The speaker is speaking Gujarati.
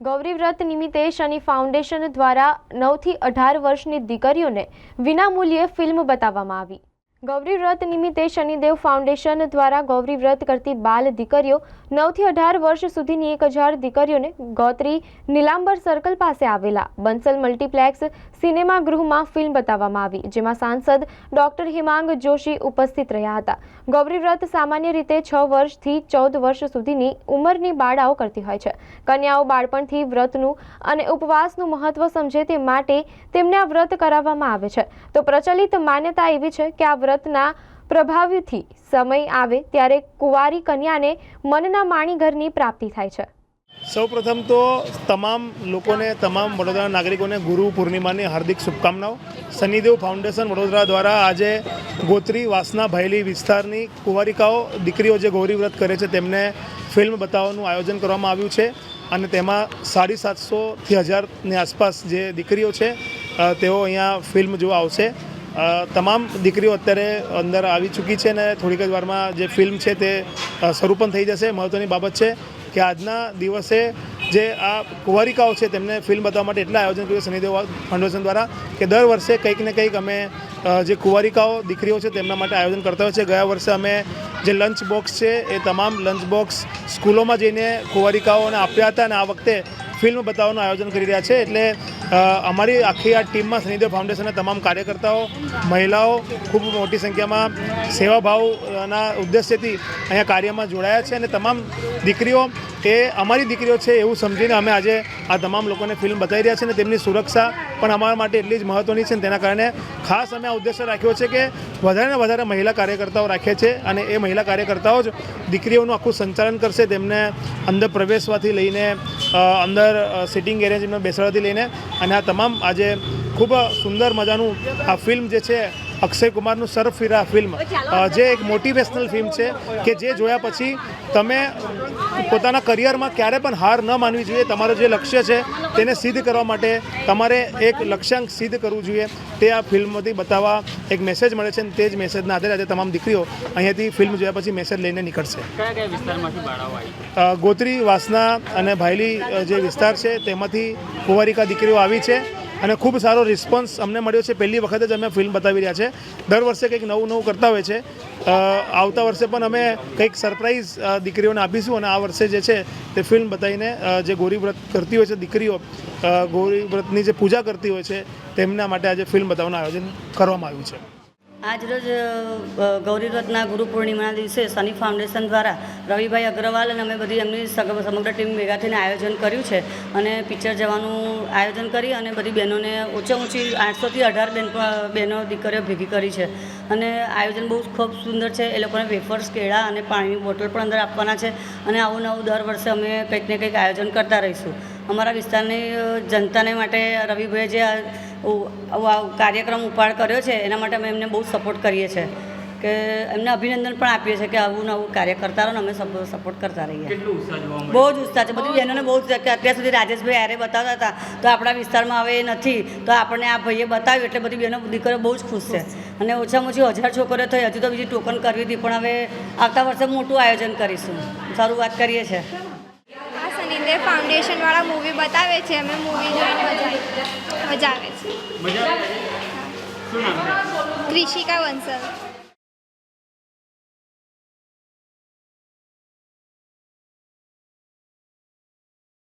ગૌરી વ્રત નિમિત્તે શનિ ફાઉન્ડેશન દ્વારા નવથી અઢાર વર્ષની દીકરીઓને વિનામૂલ્યે ફિલ્મ બતાવવામાં આવી. ગૌરી વ્રત નિમિત્તે શનિદેવ ફાઉન્ડેશન દ્વારા ગૌરી વ્રત કરતી બાલ દીકરીઓ નવથી અઢાર વર્ષ સુધીની એક હજાર દીકરીઓને ગોત્રી નીલાંબર સર્કલ પાસે આવેલા બંસલ મલ્ટીપ્લેક્સ સિનેમા ગૃહમાં ફિલ્મ બતાવવામાં આવી, જેમાં સાંસદ ડોક્ટર હિમાંગ જોશી ઉપસ્થિત રહ્યા હતા. ગૌરી વ્રત સામાન્ય રીતે છ વર્ષથી ચૌદ વર્ષ સુધીની ઉંમરની બાળાઓ કરતી હોય છે. કન્યાઓ બાળપણથી વ્રતનું અને ઉપવાસનું મહત્વ સમજે તે માટે તેમને આ વ્રત કરાવવામાં આવે છે. તો પ્રચલિત માન્યતા એવી છે કે આ વ્રતના પ્રભાવથી સમય આવે ત્યારે કુંવારી કન્યાને મનના માણીઘરની પ્રાપ્તિ થાય છે. સૌપ્રથમ તો તમામ લોકોને, તમામ વડોદરા નાગરિકોને ગુરુ પૂર્ણિમાની હાર્દિક શુભકામનાઓ. શનિદેવ ફાઉન્ડેશન વડોદરા દ્વારા આજે ગોત્રી વાસના ભયલી વિસ્તારની કુંવારિકાઓ, દીકરીઓ જે ગૌરી વ્રત કરે છે તેમને ફિલ્મ બતાવવાનું આયોજન કરવામાં આવ્યું છે અને તેમાં સાડી સાતસોથી હજારની આસપાસ જે દીકરીઓ છે તેઓ અહીંયા ફિલ્મ જોવા આવશે. તમામ દીકરીઓ અત્યારે અંદર આવી ચૂકી છે અને થોડીક જ વારમાં જે ફિલ્મ છે તે શરૂ પણ થઈ જશે. મહત્ત્વની બાબત છે કે આજના દિવસે જે આ કુંવારિકાઓ છે તેમને ફિલ્મ બતાવવા માટે એટલા આયોજન કર્યું શનિદેવ ફાઉન્ડેશન દ્વારા, કે દર વર્ષે કંઈક ને કંઈક અમે જે કુંવારિકાઓ, દીકરીઓ છે તેમના માટે આયોજન કરતા હોય છે. ગયા વર્ષે અમે જે લંચ બોક્સ છે એ તમામ લંચ બોક્સ સ્કૂલોમાં જઈને કુંવારિકાઓને આપ્યા હતા અને આ વખતે ફિલ્મ બતાવવાનું આયોજન કરી રહ્યા છે. એટલે અમારી આખી આ ટીમમાં શનિદેવ ફાઉન્ડેશનના તમામ કાર્યકર્તાઓ, મહિલાઓ, ખૂબ મોટી સંખ્યામાં સેવાભાવના ઉદ્દેશ્યથી અહીંયા કાર્યમાં જોડાયા છે અને તમામ દીકરીઓ, એ અમારી દીકરીઓ છે એવું સમજીને અમે આજે આ તમામ લોકોને ફિલ્મ બતાવી રહ્યા છીએ અને તેમની સુરક્ષા પણ અમારા માટે એટલી જ મહત્ત્વની છે તેના કારણે ખાસ અમે આ ઉદ્દેશ્ય રાખ્યો છે કે વધારે ને વધારે મહિલા કાર્યકર્તાઓ રાખે છે અને એ મહિલા કાર્યકર્તાઓ જ દીકરીઓનું આખું સંચાલન કરશે. તેમને અંદર પ્રવેશવાથી લઈને અંદર સિટિંગ એરેન્જમેન્ટ બેસાડવાથી લઈને અને આ તમામ આજે ખૂબ સુંદર મજાનું આ ફિલ્મ જે છે અક્ષય કુમારનું સરફિરા ફિલ્મ. જે એક મોટિવેશનલ ફિલ્મ છે કે જે જોયા પછી તમે પોતાના કરિયરમાં ક્યારે પણ હાર ન માનવી જોઈએ. તમારું જે લક્ષ્ય છે તેને સિદ્ધ કરવા માટે તમારે એક લક્ષ્યાંક સિદ્ધ કરવું જોઈએ. તે આ ફિલ્મમાંથી બતાવવા એક મેસેજ મળે છે અને તે જ મેસેજના આધારે આજે તમામ દીકરીઓ અહીંયાથી ફિલ્મ જોયા પછી મેસેજ લઈને નીકળશે. કયા કયા વિસ્તારમાંથી બાળાઓ આવી? અ, ગોત્રી વાસના અને ભાયલી જે વિસ્તાર છે તેમાંથી કુંવારિકા દીકરીઓ આવી છે. અને ખૂબ સારો રિસ્પોન્સ અમને મળ્યો છે. પહેલી વખત જ અમે ફિલ્મ બતાવી રહ્યા છે. દર વર્ષે કંઈક નવું નવું કરતા હોય છે. આવતા વર્ષે પણ અમે કંઈક સરપ્રાઈઝ દીકરીઓને આપીશું અને આ વર્ષે જે છે તે ફિલ્મ બતાવીને જે ગૌરી વ્રત કરતી હોય છે દીકરીઓ અ, ગૌરી વ્રતની જે પૂજા કરતી હોય છે તેમના માટે આજે ફિલ્મ બતાવવાનું આયોજન કરવામાં આવ્યું છે. આજરોજ ગૌરી વ્રતના ગુરુ પૂર્ણિમાના દિવસે સની ફાઉન્ડેશન દ્વારા રવિભાઈ અગ્રવાલ અને અમે બધી એમની સમગ્ર ટીમ ભેગા થઈને આયોજન કર્યું છે. અને પિક્ચર જવાનું આયોજન કરી અને બધી બહેનોને ઓછા ઓછી આઠસોથી અઢાર બેન બહેનો દીકરીઓ ભેગી કરી છે. અને આયોજન બહુ ખૂબ સુંદર છે. એ લોકોને વેફર્સ, કેળા અને પાણીની બોટલ પણ અંદર આપવાના છે. અને આવું નવું દર વર્ષે અમે કંઈક ને કંઈક આયોજન કરતા રહીશું. અમારા વિસ્તારની જનતાને માટે રવિભાઈએ જે કાર્યક્રમ ઉપાડ કર્યો છે એના માટે અમે એમને બહુ સપોર્ટ કરીએ છીએ કે એમને અભિનંદન પણ આપીએ છીએ કે આવું નવું કાર્ય કરતા રહો ને અમે સપોર્ટ કરતા રહીએ. બહુ જ ઉત્સાહ છે. બધી બહેનોને બહુ જ કે અત્યાર સુધી રાજેશભાઈ આરે બતાવતા હતા તો આપણા વિસ્તારમાં હવે એ નથી તો આપણને આ ભાઈએ બતાવ્યું એટલે બધી બહેનો દીકરીઓ બહુ જ ખુશ છે. અને ઓછામાં ઓછી હજાર છોકરીઓ થઈ હજુ તો બીજી ટોકન કરવી હતી પણ હવે આવતા વર્ષે મોટું આયોજન કરીશું. શરૂઆત કરીએ છીએ આ ફાઉન્ડેશનવાળા ફાઉન્ડેશન વાળા મૂવી બતાવે છે અમે મૂવી જોઈને મજા મજા આવે છે. કૃષિકા આવે?